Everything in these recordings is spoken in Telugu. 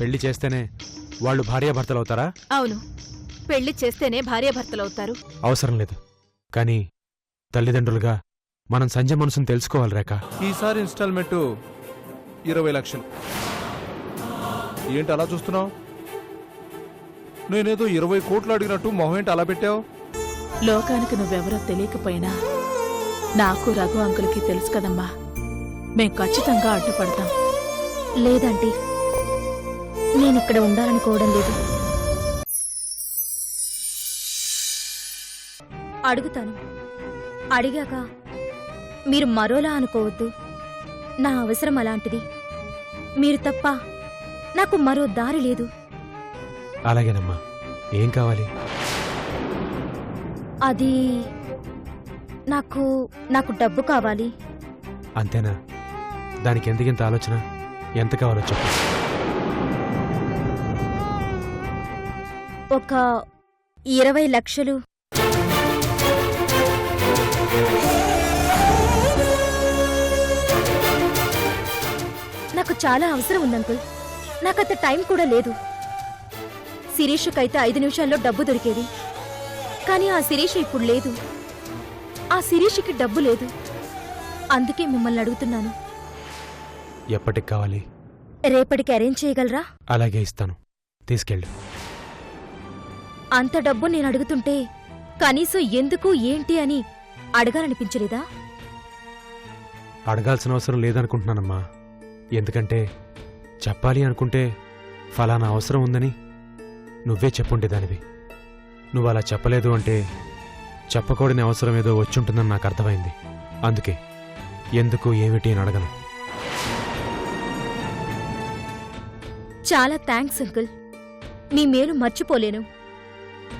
పెళ్ళి చేస్తేనే వాళ్ళు భార్యాభర్తలు అవుతారా అవును. పెళ్ళి చేస్తేనే భార్యాభర్తలవుతారు. అవసరం లేదు. కానీ తల్లిదండ్రులుగా మనం సంజయ్ మనసును తెలుసుకోవాలి రేఖ. ఈసారి ఇన్స్టాల్మెంట్ ఇరవై లక్షలు. ఏంటి అలా చూస్తున్నావు? నేనేదో ఇరవై కోట్లు అడిగినట్టు మొహం ఏంటి అలా పెట్టావు? లోకానికి నువ్వెవరో తెలియకపోయినా నాకు రఘు అంకుల్కి తెలుసు కదమ్మా. మేం ఖచ్చితంగా అడ్డుపడతాం. లేదంటీ నేనిక్కడ ఉండాలనుకోవడం లేదు. అడుగుతాను. అడిగాక మీరు మరోలా అనుకోవద్దు. నా అవసరం అలాంటిది. మీరు తప్ప నాకు మరో దారి లేదు. అలాగేనమ్మా. ఏం కావాలి? అది నాకు నాకు డబ్బు కావాలి. అంతేనా? దానికి ఎందుకింత ఆలోచన? ఎంత కావాలో చెప్పు. ఒక ఇరవై లక్షలు. నాకు చాలా అవసరం ఉంది అంకుల్. నాకంత టైం కూడా లేదు. శిరీషకైతే ఐదు నిమిషాల్లో డబ్బు దొరికేది. కానీ ఆ శిరీష ఇప్పుడు లేదు. ఆ శిరీషకి డబ్బు లేదు. అందుకే మిమ్మల్ని అడుగుతున్నాను. ఎప్పటికి కావాలి? రేపటికి అరేంజ్ చేయగలరా? అలాగే ఇస్తాను. తీసుకెళ్ళు. అంత డబ్బు నేను అడుగుతుంటే కనీసం ఎందుకు ఏంటి అని అడగాలనిపించలేదా? అడగాల్సిన అవసరం లేదనుకుంటున్నానమ్మా. ఎందుకంటే చెప్పాలి అనుకుంటే ఫలానా అవసరం ఉందని నువ్వే చెప్పుండేదానివి. నువ్వు అలా చెప్పలేదు అంటే చెప్పకూడని అవసరం ఏదో వచ్చుంటుందని నాకు అర్థమైంది. అందుకే ఎందుకు ఏమిటి అని అడగను. చాలా థ్యాంక్స్ అంకుల్. మీ మేలు మర్చిపోలేను.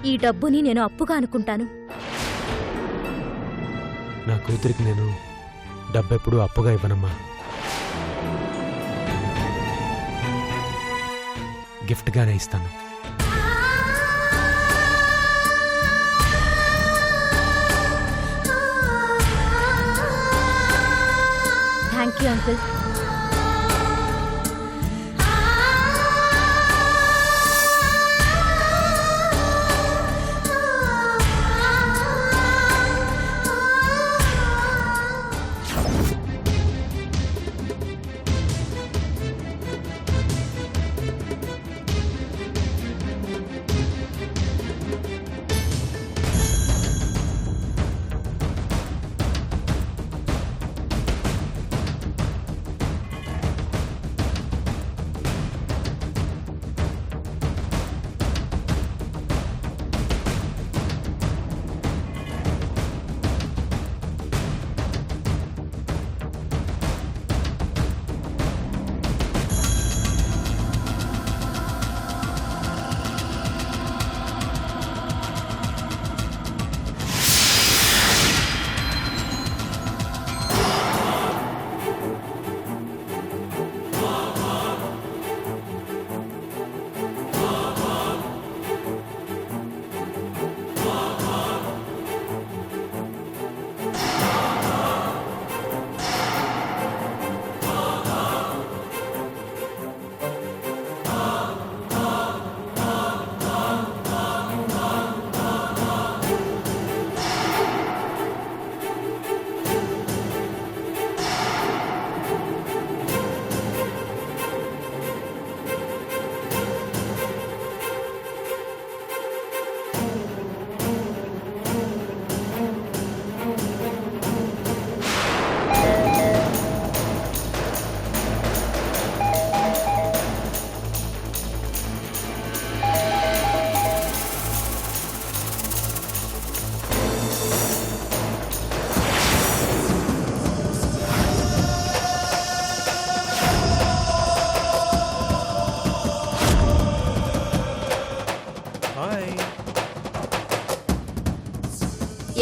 ఈ డబ్బుని నేను అప్పుగా అనుకుంటాను. నా కూతురికి నేను డబ్బెప్పుడు అప్పుగా ఇవ్వనమ్మా. గిఫ్ట్గానే ఇస్తాను. Thank you uncle.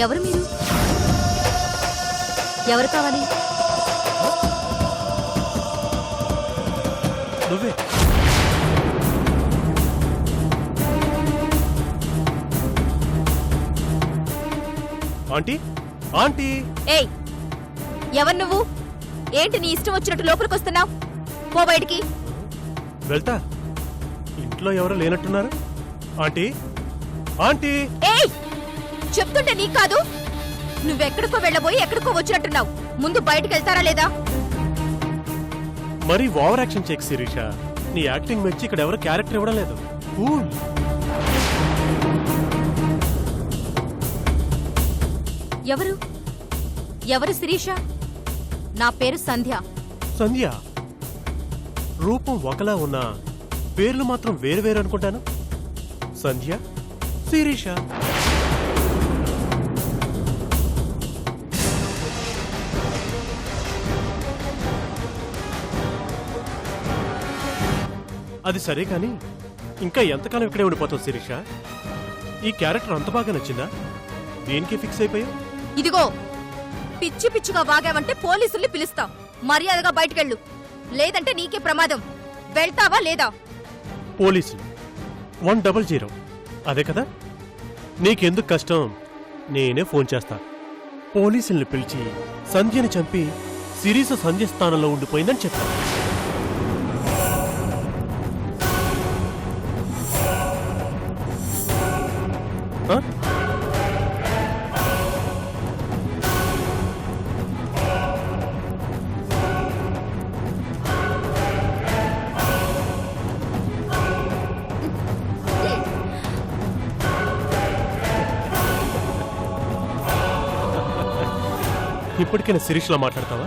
ఎవరు మీరు? ఎవరు కావాలి? నువ్వే. ఆంటీ? ఆంటీ? ఏయ్ ఎవరు నువ్వు? ఏంటి నీ ఇష్టం వచ్చినట్టు లోపలికి వస్తున్నావు? పో బయటికి. వెళ్తా. ఇంట్లో ఎవరు లేనట్టున్నారు? ఆంటీ? ఆంటీ? ఏయ్ చెప్తుంటే నీ కాదు. నువ్వెక్కడికో వెళ్ళబోయి ఎక్కడికో వచ్చినట్టున్నావు. ముందు బయటికి వెళ్తారా లేదా? మరీ ఓవర్ యాక్షన్ చెక్ శిరీష. నీ యాక్టింగ్ మెచ్చి ఇక్కడ ఎవరు క్యారెక్టర్ ఇవ్వడం లేదు. కూల్. ఎవరు? ఎవరు శిరీష? నా పేరు సంధ్య. సంధ్య రూపం ఒకలా ఉన్నా పేర్లు మాత్రం వేరు వేరు అనుకుంటాను. సంధ్య శిరీష. అది సరే కానీ ఇంకా ఎంతకాలం ఇక్కడే ఉండిపోతావు శిరీష? ఈ క్యారెక్టర్ అంత బాగా నచ్చిందా? దేనికి ఫిక్స్ అయిపోయావు? ఇదిగో పిచ్చి పిచ్చిగా వాగావంటే పోలీసుల్ని పిలుస్తాం. మర్యాదగా బయటికెళ్ళు. లేదంటే నీకే ప్రమాదం. వెళ్తావా లేదా? పోలీసులు. One double zero. అదే కదా? నీకెందుకు కష్టం? నేనే ఫోన్ చేస్తా. పోలీసుల్ని పిలిచి సంధ్యని చంపి సిరీస సంధ్య స్థానంలో ఉండిపోయిందని చెప్తా ఇప్పటికైనా శిరీష్లా మాట్లాడతావా?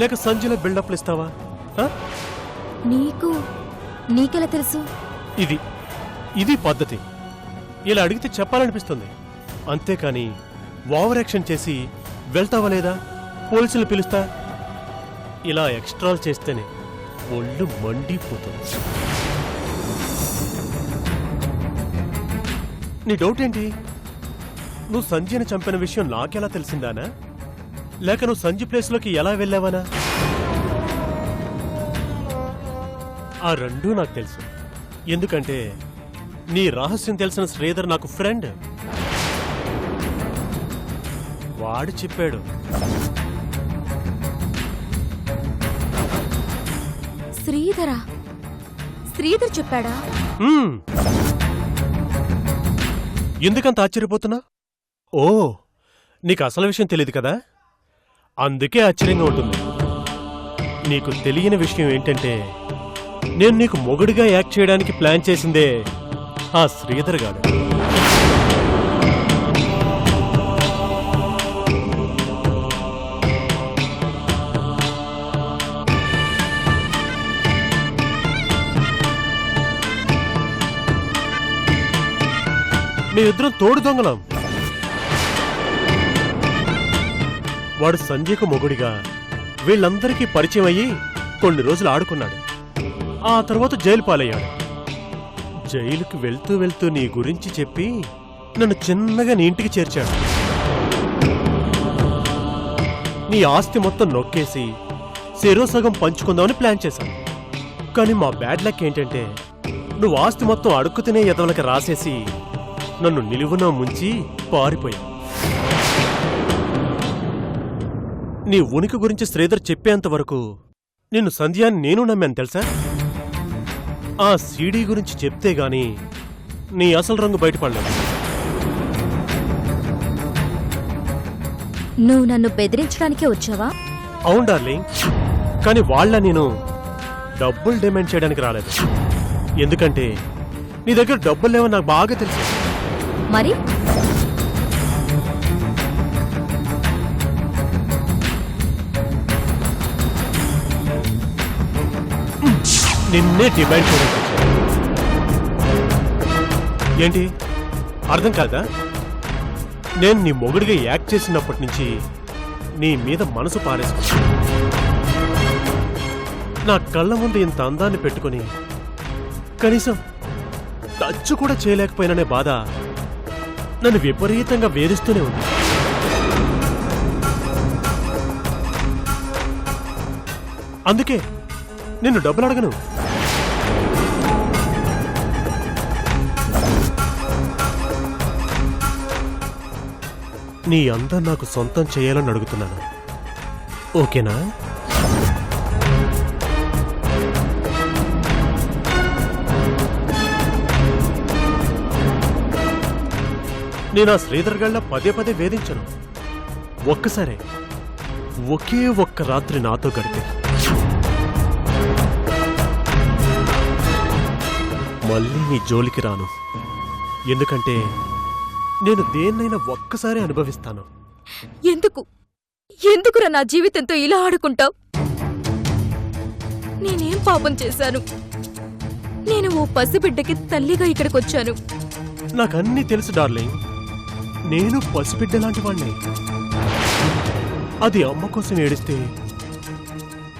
లేక సంధ్యలో బిల్డప్లు ఇస్తావా? నీకు నీకెలా తెలుసు? ఇది ఇది పద్ధతి. ఇలా అడిగితే చెప్పాలనిపిస్తుంది. అంతేకాని ఓవర్ యాక్షన్ చేసి వెళ్తావా లేదా? పోలీసులు పిలుస్తా. ఇలా ఎక్స్ట్రాలు చేస్తేనే ఒళ్ళు మండిపోతుంది. నీ డౌట్ ఏంటి నువ్వు సంజయ్ని చంపిన విషయం నాకెలా తెలిసిందానా? లేక నువ్వు సంజయ్ ప్లేస్లోకి ఎలా వెళ్ళావనా? ఆ రెండూ నాకు తెలుసు. ఎందుకంటే నీ రహస్యం తెలిసిన శ్రీధర్ నాకు ఫ్రెండ్. వాడు చెప్పాడు. శ్రీధరా? శ్రీధర్ చెప్పాడా. ఎందుకంత ఆశ్చర్యపోతున్నా? ఓ నీకు అసలు విషయం తెలియదు కదా? అందుకే ఆశ్చర్యంగా ఉంటుంది. నీకు తెలియని విషయం ఏంటంటే నేను నీకు మొగుడిగా యాక్ట్ చేయడానికి ప్లాన్ చేసిందే ఆ శ్రీధర్ గారు. మేమిద్దరం తోడు దొంగలం. వాడు సంజయ్కు మొగుడిగా. వీళ్ళందరికీ పరిచయం అయ్యి కొన్ని రోజులు ఆడుకున్నాడు. ఆ తర్వాత జైలు పాలయ్యాడు. జైలుకి వెళ్తూ వెళ్తూ నీ గురించి చెప్పి నన్ను చిన్నగా నీ ఇంటికి చేర్చాడు. నీ ఆస్తి మొత్తం నొక్కేసి సెరో సగం పంచుకుందామని ప్లాన్ చేశాను. కానీ మా బ్యాడ్ లక్ ఏంటంటే నువ్వు ఆస్తి మొత్తం అడుక్కు తినే ఎదవలకి రాసేసి నన్ను నిలువున ముంచి పారిపోయావు. నీ ఉనికి గురించి శ్రీధర్ చెప్పేంత వరకు నిన్ను సంధ్యాన్ని నేను నమ్మాను తెలుసా? ఆ సీడీ గురించి చెప్తే గాని నీ అసలు రంగు బయటపడలేదు. నువ్వు నన్ను బెదిరించడానికే వచ్చావా? అవును డార్లింగ్. కానీ వాళ్ళ నేను డబ్బులు డిమాండ్ చేయడానికి రాలేదు. ఎందుకంటే నీ దగ్గర డబ్బులు లేవని నాకు బాగా తెలుసు. మరి? నిన్నే డిమాండ్ చేయడానికి ఏంటి? అర్థం కాదా? నేను నీ మొగుడిగా యాక్ట్ చేసినప్పటి నుంచి నీ మీద మనసు పారేసుకున్నా నా కళ్ళ ముందు ఇంత అందాన్ని పెట్టుకుని కనీసం టచ్ కూడా చేయలేకపోయిననే బాధ నన్ను విపరీతంగా వేధిస్తూనే ఉంది. అందుకే నిన్ను డబ్బులు అడగను. నీ అందం నాకు సొంతం చేయాలని అడుగుతున్నాను. ఓకేనా? నేను ఆ శ్రీధర్ గళ్ళ పదే పదే వేధించను. ఒక్కసారే ఒకే ఒక్క రాత్రి నాతో గడిపే. మళ్ళీ నీ జోలికి రాను. ఎందుకంటే నేను దేన్నైనా ఒక్కసారి అనుభవిస్తాను. ఎందుకు? ఎందుకురా నా జీవితంతో ఇలా ఆడుకుంటావు? నేనేం పాపం చేశాను? నేను ఓ పసిబిడ్డకి తల్లిగా ఇక్కడికి వచ్చాను నాకన్నీ తెలుసు డార్లింగ్. నేను పసిబిడ్డ లాంటి వాణ్ణి. అది అమ్మ కోసం ఏడిస్తే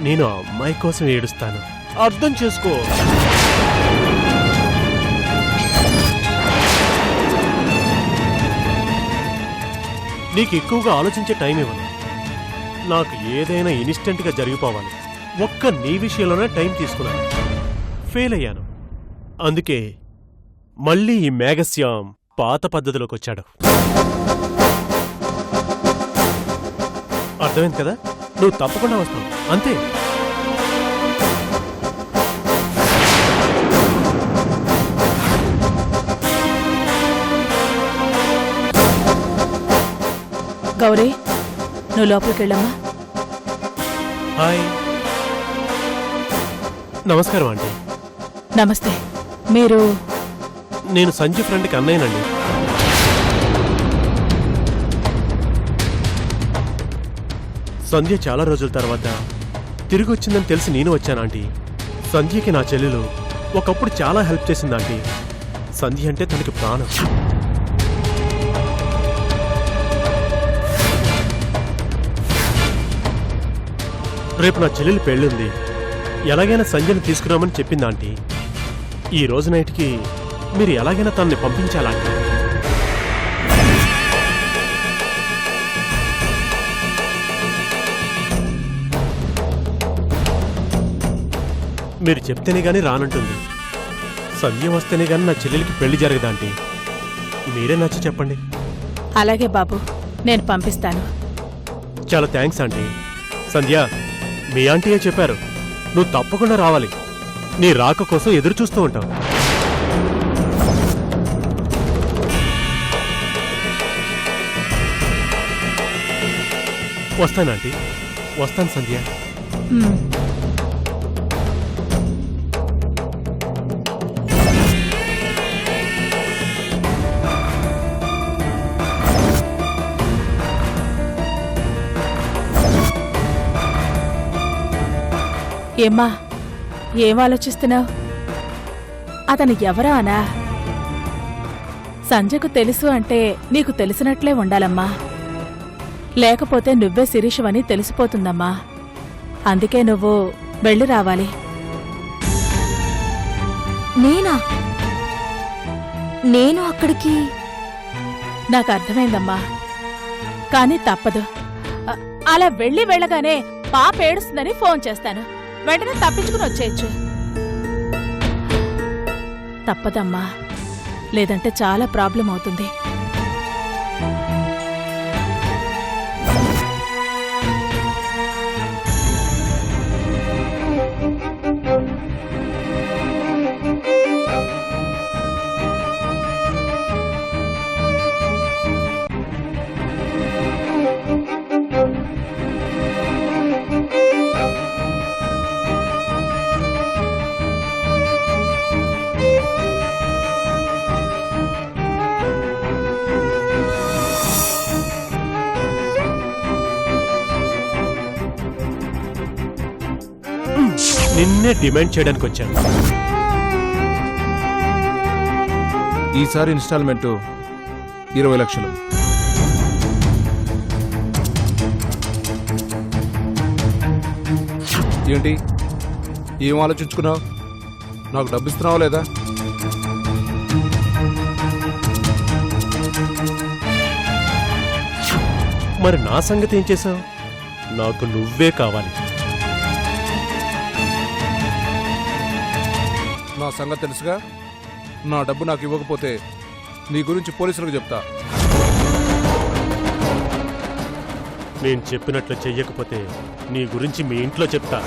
నేను అమ్మాయి కోసం ఏడుస్తాను. అర్థం చేసుకో. నీకు ఎక్కువగా ఆలోచించే టైం ఇవ్వను. నాకు ఏదైనా ఇన్స్టెంట్గా జరిగిపోవాలి. ఒక్క నీ విషయంలోనే టైం తీసుకున్నాను. ఫెయిల్ అయ్యాను. అందుకే మళ్ళీ ఈ మేఘశ్యాం పాత పద్ధతిలోకి వచ్చాడు. అర్థమైంది కదా? నువ్వు తప్పకుండా వస్తావు. అంతే. గౌరీ నువ్వు లోపలికి వెళ్ళమ్మా. హాయ్. నమస్కారం ఆంటీ. నమస్తే. మీరు? నేను సంజయ్ ఫ్రెండ్కి అన్నయ్యనండి. సంధ్య చాలా రోజుల తర్వాత తిరిగి వచ్చిందని తెలిసి నేను వచ్చాను ఆంటీ. సంధ్యకి నా చెల్లెలు ఒకప్పుడు చాలా హెల్ప్ చేసింది ఆంటీ. సంధ్య అంటే తనకి ప్రాణం. రేపు నా చెల్లెలు పెళ్ళుంది. ఎలాగైనా సంధ్యను తీసుకురామని చెప్పింది ఆంటీ. ఈ రోజు నైట్కి మీరు ఎలాగైనా తనని పంపించాలంటే. మీరు చెప్తేనే గానీ రానంటుంది. సంధ్య వస్తేనే గానీ నా చెల్లెలికి పెళ్ళి జరగదా ఆంటీ? మీరే నచ్చి చెప్పండి. అలాగే బాబు నేను పంపిస్తాను. చాలా థ్యాంక్స్ ఆంటీ. సంధ్య మీ ఆంటీయే చెప్పారు. నువ్వు తప్పకుండా రావాలి. నీ రాక కోసం ఎదురు చూస్తూ ఉంటావు. వస్తాను ఆంటీ. వస్తాను సంధ్య. ఏమ్మా ఏం ఆలోచిస్తున్నావు అతను ఎవరా అనా? సంజయ్కు తెలుసు అంటే నీకు తెలిసినట్లే ఉండాలమ్మా. లేకపోతే నువ్వే శిరీషవని తెలిసిపోతుందమ్మా. అందుకే నువ్వు వెళ్ళి రావాలి. నేనా? నేను అక్కడికి? నాకు అర్థమైందమ్మా. కానీ తప్పదు. అలా వెళ్ళి వెళ్ళగానే పాప ఏడుస్తుందని ఫోన్ చేస్తాను. వెంటనే తప్పించుకుని వచ్చేయచ్చు. తప్పదమ్మా. లేదంటే చాలా ప్రాబ్లం అవుతుంది. నిన్నే డిమాండ్ చేయడానికి వచ్చాను. ఈసారి ఇన్స్టాల్మెంటు ఇరవై లక్షలు. ఏంటి? ఏం ఆలోచించుకున్నావు? నాకు డబ్బు ఇస్తున్నావా లేదా? మరి నా సంగతి ఏం చేశావు? నాకు నువ్వే కావాలి. నా సంగతి తెలుసుగా? నా డబ్బు నాకు ఇవ్వకపోతే నీ గురించి పోలీసులకు చెప్తా. నేను చెప్పినట్లు చెయ్యకపోతే నీ గురించి మీ ఇంట్లో చెప్తా.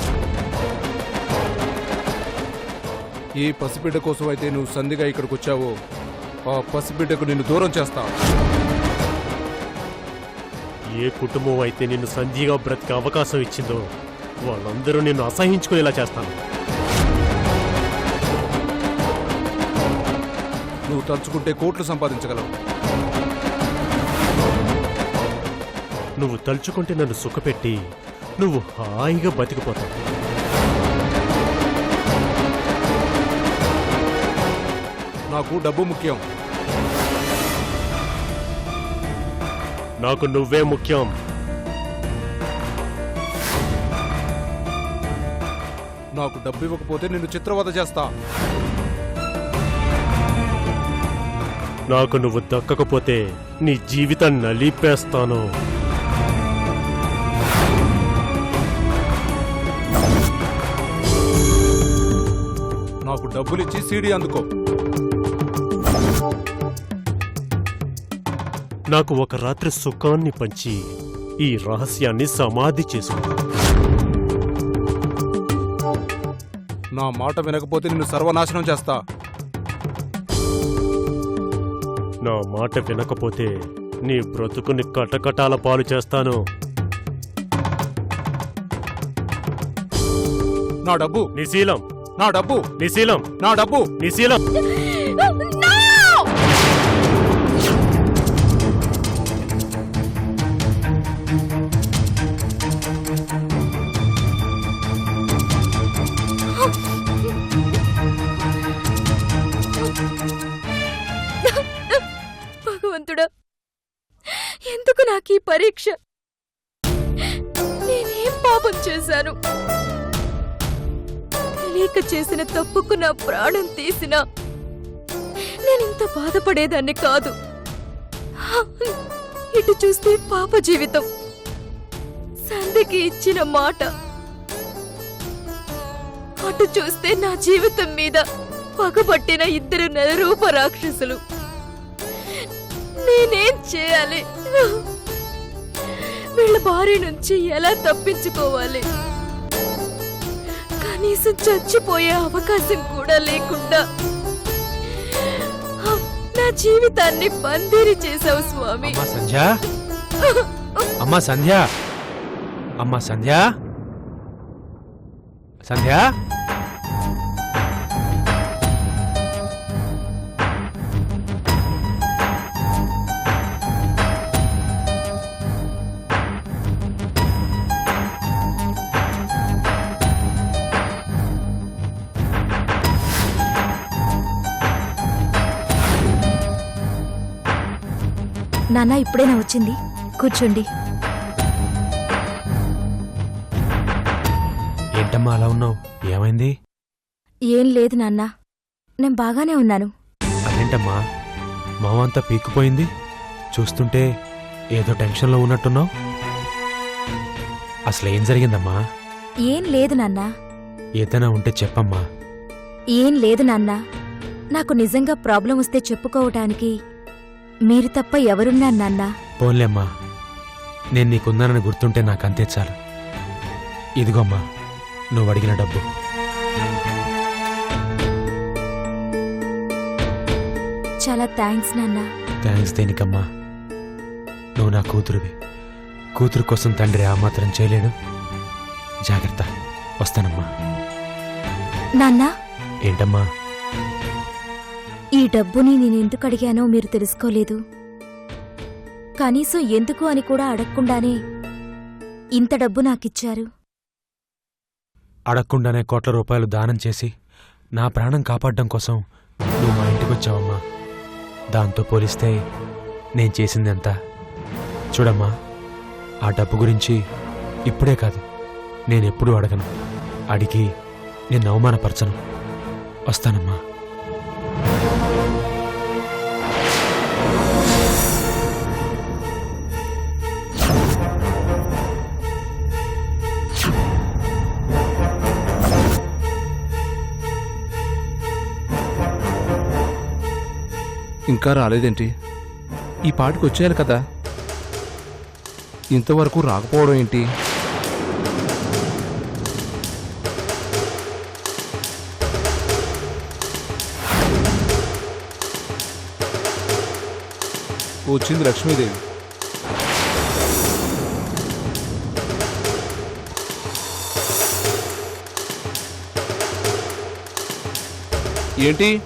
ఏ పసిబిడ్డ కోసం అయితే నువ్వు సంధిగా ఇక్కడికి వచ్చావో ఆ పసిబిడ్డకు నిన్ను దూరం చేస్తా. ఏ కుటుంబం అయితే నిన్ను సంధిగా బ్రతికే అవకాశం ఇచ్చిందో వాళ్ళందరూ నిన్ను అసహించుకునేలా చేస్తాను. నువ్వు తలుచుకుంటే కోట్లు సంపాదించగలవు. నువ్వు తలుచుకుంటే నన్ను సుఖపెట్టి నువ్వు హాయిగా బతికిపోతావు. నాకు డబ్బు ముఖ్యం. నాకు నువ్వే ముఖ్యం. నాకు డబ్బు ఇవ్వకపోతే నిన్ను చిత్రవద చేస్తా. నాకు నువ్వు దక్కకపోతే నీ జీవితం నలిపేస్తాను. నాకు డబ్బులు ఇచ్చి సీడీ అందుకో. నాకు ఒక రాత్రి సుఖాన్ని పంచి ఈ రహస్యాన్ని సమాధి చేసుకో. నా మాట వినకపోతే నిన్ను సర్వనాశనం చేస్తా. నా మాట వినకపోతే నీ బ్రతుకుని కటకటాల పాలు చేస్తాను. నా డబ్బు. నీ శీలం నా డబ్బు. నీ శీలం నా డబ్బు. నీ తెలియక చేసిన తప్పుకు నా ప్రాణం తీసినా. నేనింత బాధపడేదాన్ని కాదు. ఇటు చూస్తే పాప జీవితం. సంధికి ఇచ్చిన మాట. అటు చూస్తే నా జీవితం మీద పగబట్టిన ఇద్దరు నెలరూప రాక్షసులు. నేనేం చేయాలి? వీళ్ళ భార్య నుంచి ఎలా తప్పించుకోవాలి? కనీసం చచ్చిపోయే అవకాశం కూడా లేకుండా. నా జీవితాన్ని పందిరి చేసావు స్వామి. అమ్మా సంధ్య. అమ్మా సంధ్య. అమ్మా సంధ్య. సంధ్య. నాన్న ఇప్పుడేనా వచ్చింది? కూర్చోండి. ఏంటమ్మా అలా ఉన్నావు? ఏమైంది? ఏం లేదు నాన్న. నేను బాగానే ఉన్నాను. అదేంటమ్మా? మావంతా పీక్కుపోయింది. చూస్తుంటే ఏదో టెన్షన్లో ఉన్నట్టున్నావు. అసలు ఏం జరిగిందమ్మా? ఏం లేదు నాన్న. ఏదైనా ఉంటే చెప్పమ్మా. ఏం లేదు నాన్న. నాకు నిజంగా ప్రాబ్లం వస్తే చెప్పుకోవటానికి మీరు తప్ప ఎవరున్నారు నాన్నా? పోన్లేమ్మా. నేను నీకున్నానని గుర్తుంటే నాకు అంతే చాలు. ఇదిగోమ్మా నువ్వు అడిగిన డబ్బు. చాలా థ్యాంక్స్ నాన్నా. థ్యాంక్స్ దేనికమ్మా? నువ్వు నా కూతురువి. కూతురు కోసం తండ్రి ఆ మాత్రం చేయలేడు. జాగ్రత్త వస్తానమ్మా. నాన్నా? ఏంటమ్మా? ఈ డబ్బుని నేను ఎందుకు అడిగానో మీరు తెలుసుకోలేదు. కనీసం ఎందుకు అని కూడా అడగకుండానే ఇంత డబ్బు నాకిచ్చారు. అడగకుండానే కోట్ల రూపాయలు దానం చేసి నా ప్రాణం కాపాడడం కోసం నువ్వు మా ఇంటికి వచ్చావమ్మా. దాంతో పోలిస్తే నేను చేసిందెంత. చూడమ్మా ఆ డబ్బు గురించి ఇప్పుడే కాదు నేనెప్పుడూ అడగను. అడిగి నిన్ను అవమానపరచను. వస్తానమ్మా. ఇంకా రాలేదేంటి? ఈ పాటికి వచ్చేయాలి కదా? ఇంతవరకు రాకపోవడం ఏంటి? వచ్చింది లక్ష్మీదేవి. ఏంటి?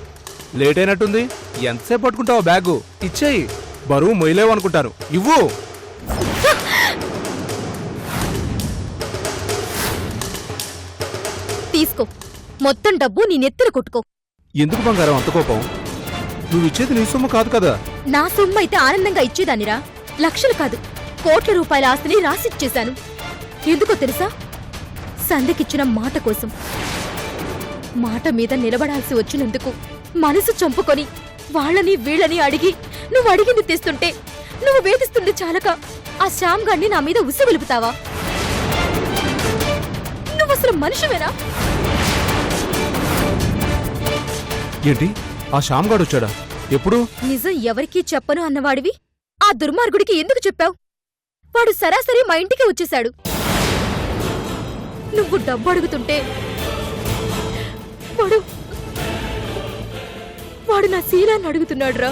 లేట్ అయినట్టుంది? ఎంతసేపు పట్టుకుంటావు బ్యాగు? ఇచ్చేయి. బరువు మొయ్యలేవు అనుకుంటాను ఇవ్వు. తీసుకో. మొత్తం డబ్బు నీ నెత్తిన కొట్టుకో. ఎందుకు బంగారం? అంత కోపం. నువ్వు ఇచ్చేది నీ సొమ్ము కాదు కదా. నా సొమ్ము అయితే ఆనందంగా ఇచ్చేదానిరా. లక్షలు కాదు. కోట్ల రూపాయల ఆస్తిని రాసిచ్చేశాను. ఎందుకో తెలుసా? సందకిచ్చిన మాట కోసం. మాట మీద నిలబడాల్సి వచ్చినందుకు మనసు చంపుకొని వాళ్ళని వీళ్ళని అడిగి నువ్వు అడిగింది తెస్తుంటే నువ్వు వేధిస్తుండే చాలక ఆ శ్యామ్ గాన్ని నా మీద ఉసి వెలుపుతావా నువ్వు అసలు మనిషివేనా? ఏంటి? ఆ శ్యామ్ గాడు వచ్చాడా? ఎప్పుడు? నిజం ఎవరికీ చెప్పను అన్నవాడివి? ఆ దుర్మార్గుడికి ఎందుకు చెప్పావు? వాడు సరాసరి మా ఇంటికి వచ్చేశాడు. నువ్వు డబ్బు అడుగుతుంటే వాడు వాడు నా శీలాన్ని అడుగుతున్నాడురా